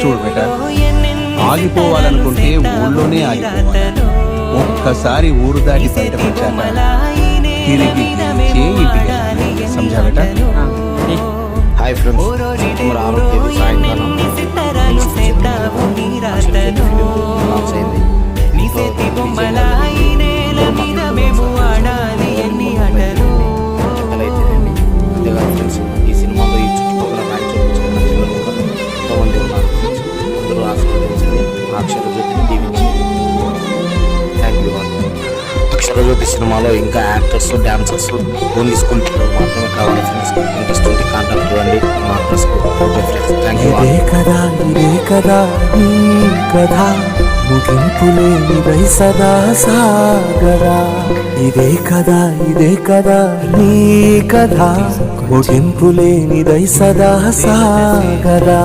చూడు బేట ఆగిపోవాలనుకుంటే ఊళ్ళోనే ఆగిపోవాలి. ఒక్కసారి ఊరు దాటి బయటకు వచ్చాక తిరిగి ఇంటికి బేట? హాయ్ ఫ్రెండ్స్ సాయంకాలం. అక్షరజ్యోతి సినిమాలో ఇంకా యాక్టర్స్ డాన్సర్స్ ఓన్లీ స్కూల్ మాత్రమే కావాలి ఫ్రెండ్స్. ఇంట్రెస్ట్ ఉంటే కాంటాక్ట్ మా అడ్రస్కు ఓకే ఫ్రెండ్స్. థ్యాంక్ యూ ఇదే కదా ఇదే కదా నీ కదా ముగింపులేనిదై సదా సాగరా ఇదే కదా ఇదే కదా నీ కథ. ముగింపులేనిదై సదా సాగరా